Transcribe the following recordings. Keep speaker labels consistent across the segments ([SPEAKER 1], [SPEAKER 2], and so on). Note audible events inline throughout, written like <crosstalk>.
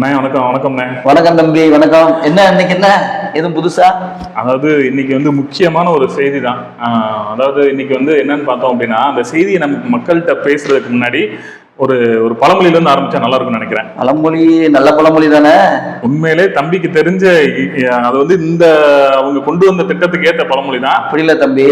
[SPEAKER 1] அண்ணே வணக்கம் வணக்கம்ண்ணே.
[SPEAKER 2] வணக்கம் தம்பி வணக்கம். என்ன இன்னைக்கு என்ன? எதுவும் புதுசா?
[SPEAKER 1] அதாவது இன்னைக்கு வந்து முக்கியமான ஒரு செய்தி தான் அதாவது இன்னைக்கு வந்து என்னன்னு பார்த்தோம் அப்படின்னா அந்த செய்தியை நம்ம மக்கள்கிட்ட பேசுறதுக்கு முன்னாடி ஒரு ஒரு பழமொழியில இருந்து ஆரம்பிச்சா நல்லா இருக்கும்னு நினைக்கிறேன்.
[SPEAKER 2] பழமொழி நல்ல பழமொழி தானே?
[SPEAKER 1] உண்மையிலே தம்பிக்கு தெரிஞ்ச அது வந்து இந்த அவங்க கொண்டு வந்த திட்டத்துக்கு ஏத்த பழமொழி தான்
[SPEAKER 2] அப்படி இல்ல தம்பி.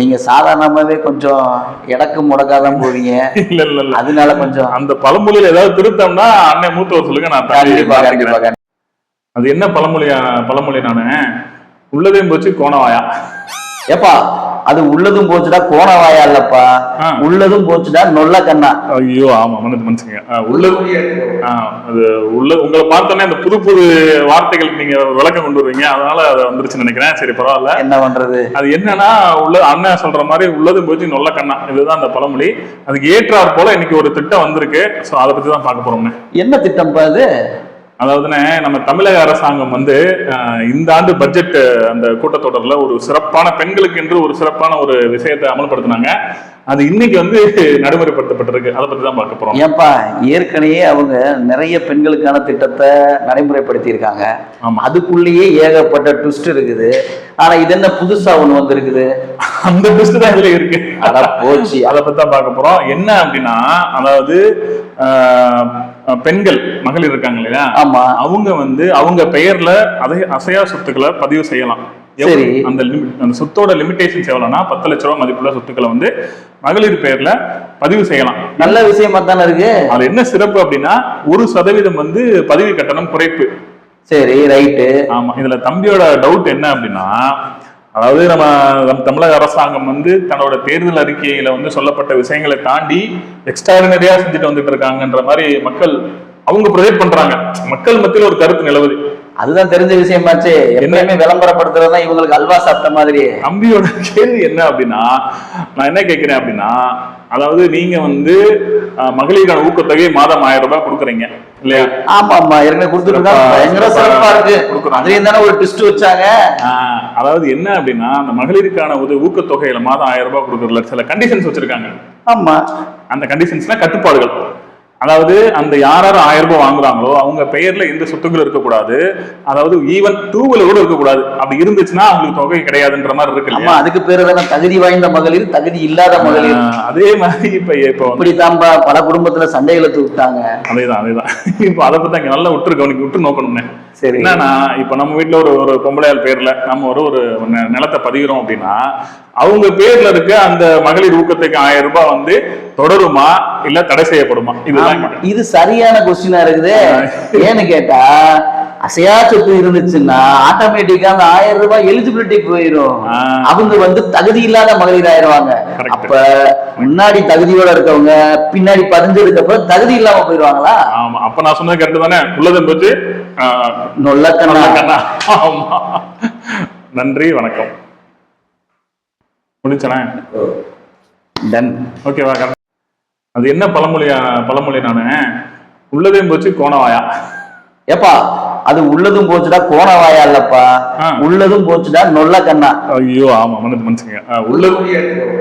[SPEAKER 2] நீங்க சாதாரணமாவே கொஞ்சம் இடக்கு முடக்காதான் போவீங்க. <laughs>
[SPEAKER 1] இல்ல இல்ல இல்ல.
[SPEAKER 2] அதனால கொஞ்சம்
[SPEAKER 1] அந்த பழமொழியில ஏதாவது திருத்தம்னா அண்ணன் மூத்தவர் சொல்லுங்க நான். அது என்ன பழமொழியா பழமொழி நானு? உள்ளதையும் போச்சு கோணவாயா?
[SPEAKER 2] ஏப்பா அது உள்ளதும் போச்சுடா கோண வாயா இல்லப்பா
[SPEAKER 1] ஆ.
[SPEAKER 2] உள்ளதும் போச்சுடா நொல்ல கண்ணா.
[SPEAKER 1] ஐயோ ஆமா மனது மனுஷங்க உள்ளது ஆ, அது உள்ள உங்களை பார்த்தோன்னே அந்த புது புது வார்த்தைகளுக்கு நீங்க விளக்கம் கொண்டு வருவீங்க. அதனால அது வந்துருச்சுன்னு நினைக்கிறேன். சரி பரவாயில்ல.
[SPEAKER 2] என்ன பண்றது?
[SPEAKER 1] அது என்னன்னா உள்ள அண்ணன் சொல்ற மாதிரி உள்ளதும் போச்சு நொல்ல கண்ணா. இதுதான் அந்த பழமொழி. அதுக்கு ஏற்றாற் போல இன்னைக்கு ஒரு திட்டம் வந்திருக்கு. ஸோ அதை பத்தி தான் பார்க்க போறோம்ண்ணே
[SPEAKER 2] என்ன திட்டம்ப்பா அது?
[SPEAKER 1] அதாவதுண்ணே நம்ம தமிழக அரசாங்கம் வந்து இந்த ஆண்டு பட்ஜெட் அந்த கூட்டத்தொடர்ல ஒரு சிறப்பான பெண்களுக்கு என்று ஒரு சிறப்பான ஒரு விஷயத்தை அமல்படுத்தினாங்க. அது இன்னைக்கு வந்து நடைமுறைப்படுத்தப்பட்டிருக்கு. அதை பத்தி தான் பார்க்க போறோம்.
[SPEAKER 2] ஏன்பா ஏற்கனவே அவங்க நிறைய பெண்களுக்கான திட்டத்தை நடைமுறைப்படுத்தி இருக்காங்க
[SPEAKER 1] ஆமா.
[SPEAKER 2] அதுக்குள்ளேயே ஏகப்பட்ட ட்விஸ்ட் இருக்குது. ஆனா இது என்ன புதுசா ஒண்ணு வந்திருக்குது?
[SPEAKER 1] அந்த லிஸ்ட் தான் இதுல இருக்கு.
[SPEAKER 2] அட போச்சு.
[SPEAKER 1] அதை பத்தி தான் பார்க்க போறோம். என்ன அப்படின்னா அதாவது பெண்கள் மகளிர் இருக்காங்க இல்லையா?
[SPEAKER 2] ஆமா.
[SPEAKER 1] அவங்க வந்து அவங்க பெயர்ல அதை அசையா சொத்துக்களை பதிவு செய்யலாம்?
[SPEAKER 2] சரி.
[SPEAKER 1] அந்த அந்த சொத்தோட லிமிடேஷன்ஸ் எவ்வளவுனா பத்து லட்ச ரூபாய் மதிப்புள்ள சொத்துக்களை வந்து மகளிர் பெயர்ல பதிவு செய்யலாம்.
[SPEAKER 2] நல்ல விஷயமா தானே இருக்கு?
[SPEAKER 1] அது என்ன சிறப்பு அப்படின்னா ஒரு சதவீதம் வந்து பதிவு கட்டணம் குறைப்பு.
[SPEAKER 2] சரி ரைட்டு
[SPEAKER 1] ஆமா. இதுல தம்பியோட டவுட் என்ன அப்படின்னா அதாவது நம்ம நம் தமிழக அரசாங்கம் வந்து தன்னோட தேர்தல் அறிக்கையில வந்து சொல்லப்பட்ட விஷயங்களை தாண்டி எக்ஸ்ட்ராடினரியா செஞ்சுட்டு வந்துட்டு இருக்காங்கன்ற மாதிரி மக்கள் அவங்க ப்ரொஜெக்ட் பண்றாங்க. மக்கள் மத்தியில் ஒரு கருத்து நிலவுது.
[SPEAKER 2] அதுதான் தெரிஞ்ச விஷயமாச்சு எப்பயுமே விளம்பரப்படுத்துறதுதான் இவங்களுக்கு அல்வா சாப்பிட்ட மாதிரி.
[SPEAKER 1] தம்பியோட கேள்வி என்ன அப்படின்னா நான் என்ன கேட்கிறேன் அப்படின்னா அதாவது நீங்க வந்து மகளிருக்கான ஊக்கத்தொகை மாதம் ஆயிரம் ரூபாய் கொடுக்குறீங்க இல்லையா?
[SPEAKER 2] ஆமா ஆமா ஏற்கனவே கொடுத்துருக்காங்க பயங்கர
[SPEAKER 1] சிறப்பா
[SPEAKER 2] இருக்கு.
[SPEAKER 1] கொடுக்குறாங்க.
[SPEAKER 2] அதுலயும் தானே ஒரு ட்விஸ்ட் வச்சாங்க.
[SPEAKER 1] அதாவது என்ன அப்படின்னா அந்த மகளிருக்கான உதவி ஊக்கத்தொகையில மாதம் ஆயிரம் ரூபாய் கொடுக்கறதுல சில கண்டிஷன்ஸ் வச்சிருக்காங்க.
[SPEAKER 2] ஆமா.
[SPEAKER 1] அந்த கண்டிஷன்ஸ்னா கட்டுப்பாடுகள். அதாவது அந்த யார் யார் ஆயிரம் ரூபாய் வாங்குறாங்களோ அவங்க பெயர்ல எந்த சொத்துக்களும் இருக்கக்கூடாது. அதாவது ஈவன் டூவில் கூட இருக்கக்கூடாது. அப்படி இருந்துச்சுன்னா அவங்களுக்கு தொகை கிடையாதுன்ற மாதிரி இருக்கு
[SPEAKER 2] ஆமா? அதுக்கு பேரு தானே தகுதி வாய்ந்த மகளிர் தகுதி இல்லாத மகளிர்.
[SPEAKER 1] அதே மாதிரி இப்ப இப்ப வந்து
[SPEAKER 2] இப்படித்தான்பா பல குடும்பத்துல சண்டைகளை தூக்கிட்டாங்க
[SPEAKER 1] அதேதான் அதேதான். இப்ப அதை பத்தி அங்க நல்லா விட்டுரு கவனிக்க விட்டு நோக்கணும்னே.
[SPEAKER 2] சரி.
[SPEAKER 1] என்னன்னா இப்ப நம்ம வீட்ல ஒரு ஒரு பொம்பளையால் பேர்ல நம்ம ஒரு ஒரு நிலத்தை பதிகிறோம் அப்படின்னா அவங்க பேர்ல இருக்க அந்த மகளிர் ஊக்கத்துக்கு ஆயிரம் ரூபாய் வந்து தொடருமா? இல்ல தடை செய்யப்படுமா? இதுதான்.
[SPEAKER 2] இது சரியான கொஸ்டினா இருக்குது. ஏன்னு கேட்டா அசையா சொத்து இருந்துச்சுன்னா ஆட்டோமேட்டிக்கா அந்த ஆயிரம் ரூபாய் எலிஜிபிலிட்டி போயிடும். அவங்க வந்து தகுதி இல்லாத மகளிர் ஆயிருவாங்க
[SPEAKER 1] Correct.
[SPEAKER 2] அப்ப முன்னாடி தகுதியோட இருக்கவங்க பின்னாடி பதிஞ்சதுக்கு தகுதி இல்லாம போயிருவாங்களா
[SPEAKER 1] ஆமா. அப்ப நான் சொன்னது கரெக்ட் தானே? உள்ளதை பற்றி
[SPEAKER 2] நொல்லக்கண்ணா.
[SPEAKER 1] நன்றி வணக்கம். முடிச்சனே
[SPEAKER 2] டன்
[SPEAKER 1] ஓகேவா correct. அது என்ன பழமொழியா பழமொழி நானு? உள்ளதையும் போச்சு கோணவாயா.
[SPEAKER 2] ஏப்பா அது உள்ளதும் போச்சுடா கோண வாயா இல்லப்பா
[SPEAKER 1] ஆ.
[SPEAKER 2] உள்ளதும் போச்சுடா நொல்ல கண்ணா.
[SPEAKER 1] ஐயோ ஆமா மனது மனுஷங்க உள்ளது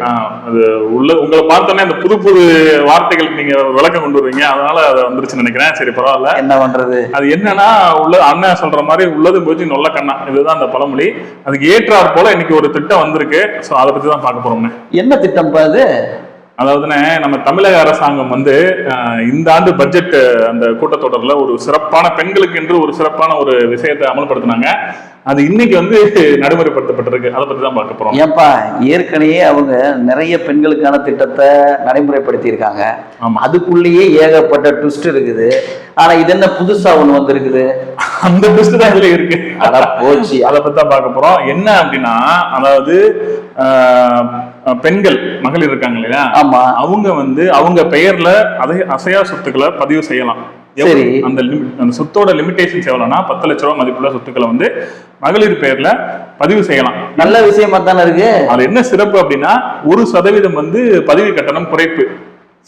[SPEAKER 1] ஆஹ் அது உள்ள உங்களை பார்த்தோன்னே அந்த புது புது வார்த்தைகளுக்கு நீங்க விளக்கம் கொண்டு வருவீங்க. அதனால அது வந்துருச்சுன்னு நினைக்கிறேன். சரி பரவாயில்ல.
[SPEAKER 2] என்ன பண்றது?
[SPEAKER 1] அது என்னன்னா உள்ள அண்ணன் சொல்ற மாதிரி உள்ளதும் போச்சு நொல்ல கண்ணா. இதுதான் அந்த பழமொழி. அதுக்கு ஏற்றாற் போல இன்னைக்கு ஒரு திட்டம் வந்திருக்கு. ஸோ அதை பத்தி தான் பார்க்க போறோம்ண்ணே
[SPEAKER 2] என்ன திட்டம்ப்பா அது?
[SPEAKER 1] அதாவதுண்ணே நம்ம தமிழக அரசாங்கம் வந்து இந்த ஆண்டு பட்ஜெட் அந்த கூட்டத்தொடரில் ஒரு சிறப்பான பெண்களுக்கு என்று ஒரு சிறப்பான ஒரு விஷயத்தை அமல்படுத்தினாங்க. அது இன்னைக்கு வந்து நடைமுறைப்படுத்தப்பட்டிருக்கு. அதை பத்தி தான் பார்க்க போறோம்.
[SPEAKER 2] ஏன்பா ஏற்கனவே அவங்க நிறைய பெண்களுக்கான திட்டத்தை நடைமுறைப்படுத்தி இருக்காங்க. அதுக்குள்ளேயே ஏகப்பட்ட ட்விஸ்ட் இருக்குது. ஆனா இது என்ன புதுசா ஒண்ணு வந்திருக்குது?
[SPEAKER 1] அந்த லிஸ்ட் தான் இதுல இருக்கு.
[SPEAKER 2] அட போச்சு.
[SPEAKER 1] அதை பத்தி தான் பார்க்க போறோம். என்ன அப்படின்னா அதாவது பெண்கள் மகளிர் இருக்காங்க இல்லையா?
[SPEAKER 2] ஆமா.
[SPEAKER 1] அவங்க வந்து அவங்க பெயர்ல அதை அசையா சொத்துக்களை பதிவு செய்யலாம்?
[SPEAKER 2] சரி.
[SPEAKER 1] அந்த லிமிட் அந்த சொத்தோட லிமிடேஷன்ஸ் எவ்வளவுனா பத்து லட்ச ரூபாய் மதிப்புள்ள சொத்துக்களை வந்து மகளிர் பெயர்ல பதிவு செய்யலாம்.
[SPEAKER 2] நல்ல விஷயமா தானே இருக்கு?
[SPEAKER 1] அது என்ன சிறப்பு அப்படின்னா ஒரு சதவீதம் வந்து பதிவு கட்டணம் குறைப்பு.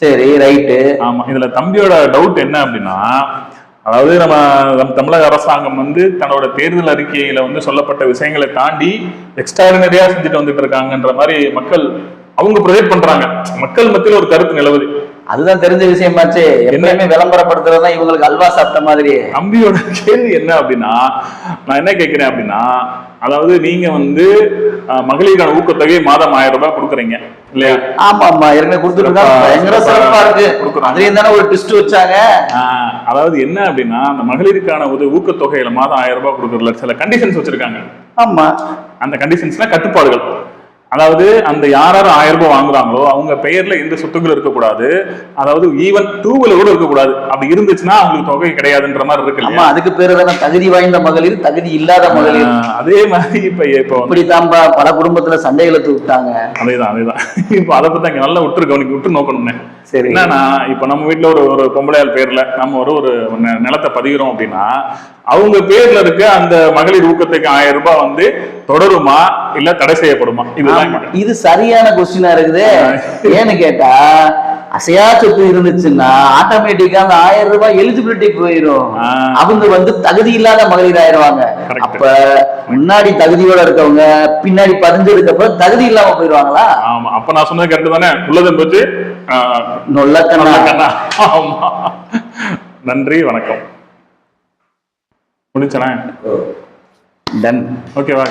[SPEAKER 2] சரி ரைட்டு.
[SPEAKER 1] ஆமா இதுல தம்பியோட டவுட் என்ன அப்படின்னா அதாவது நம்ம நம் தமிழக அரசாங்கம் வந்து தன்னோட தேர்தல் அறிக்கையில வந்து சொல்லப்பட்ட விஷயங்களை தாண்டி எக்ஸ்ட்ராடினரியா செஞ்சுட்டு வந்துட்டு இருக்காங்கன்ற மாதிரி மக்கள் அவங்க ப்ரொஜெக்ட் பண்றாங்க. மக்கள் மத்தியில் ஒரு கருத்து நிலவுது.
[SPEAKER 2] அதுதான் தெரிஞ்ச விஷயமாச்சு எப்பயுமே விளம்பரப்படுத்துறதுதான் இவங்களுக்கு அல்வா சாப்பிட்ட மாதிரி.
[SPEAKER 1] தம்பியோட கேள்வி என்ன அப்படின்னா நான் என்ன கேட்கிறேன் அப்படின்னா அதாவது நீங்க வந்து மகளிருக்கான ஊக்கத்தொகை மாதம் ஆயிரம் ரூபாய் கொடுக்குறீங்க இல்லையா?
[SPEAKER 2] ஆமா ஆமா ஏற்கனவே கொடுத்துருக்காங்க பயங்கர
[SPEAKER 1] சிறப்பா
[SPEAKER 2] இருக்கு.
[SPEAKER 1] கொடுக்குறாங்க.
[SPEAKER 2] அதுலயும் தானே ஒரு ட்விஸ்ட் வச்சாங்க.
[SPEAKER 1] அதாவது என்ன அப்படின்னா அந்த மகளிருக்கான உதவி ஊக்கத்தொகையில மாதம் ஆயிரம் ரூபாய் கொடுக்கறதுல சில கண்டிஷன்ஸ் வச்சிருக்காங்க.
[SPEAKER 2] ஆமா.
[SPEAKER 1] அந்த கண்டிஷன்ஸ்னா கட்டுப்பாடுகள். அதாவது அந்த யார் யார் ஆயிரம் ரூபாய் வாங்குறாங்களோ அவங்க பெயர்ல எந்த சொத்துக்கள் இருக்கக்கூடாது. அதாவது ஈவன் டூவில் கூட இருக்கக்கூடாது. அப்படி இருந்துச்சுன்னா அவங்களுக்கு தொகை கிடையாதுன்ற மாதிரி இருக்கு
[SPEAKER 2] ஆமா
[SPEAKER 1] இல்லையா
[SPEAKER 2] அதுக்கு பேரு தானே தகுதி வாய்ந்த மகளிர் தகுதி இல்லாத மகளிர்.
[SPEAKER 1] அதே மாதிரி இப்ப இப்போ வந்து
[SPEAKER 2] இப்படித்தான்பா பல குடும்பத்துல சண்டைகளை தூக்கிட்டாங்க
[SPEAKER 1] அதேதான் அதேதான். இப்போ அதை பத்தி அங்க நல்லா விட்டுரு கவனிக்க விட்டு நோக்கணும்னே.
[SPEAKER 2] சரி.
[SPEAKER 1] என்னன்னா இப்ப நம்ம வீட்ல ஒரு ஒரு பொம்பளையால் பேர்ல நம்ம ஒரு ஒரு நிலத்தை பதிகிறோம் அப்படின்னா அவங்க பேர்ல இருக்க அந்த மகளிர் ஊக்கத்துக்கு ஆயிரம் ரூபாய் வந்து தொடருமா? இல்ல தடை செய்யப்படுமா? இதுதான்.
[SPEAKER 2] இது சரியான கொஸ்டினா இருக்குது. ஏன்னு கேட்டா அசையா சொத்து இருந்துச்சுன்னா ஆட்டோமேட்டிக்கா அந்த ஆயிரம் ரூபாய் எலிஜிபிலிட்டி போயிடும். அவங்க வந்து தகுதி இல்லாத மகளிர் ஆயிடுவாங்க. அப்ப முன்னாடி தகுதியோட இருக்கவங்க பின்னாடி பதிஞ்சதுக்கு தகுதி இல்லாம போயிடுவாங்களா?
[SPEAKER 1] ஆமா. அப்ப நான் சொன்னது கரெக்ட் தானே? உள்ளதும் போச்சு. ஆஹ்,
[SPEAKER 2] நொல்லக்கண்ணா.
[SPEAKER 1] நன்றி வணக்கம். முடிச்சனே
[SPEAKER 2] டன்
[SPEAKER 1] ஓகேவா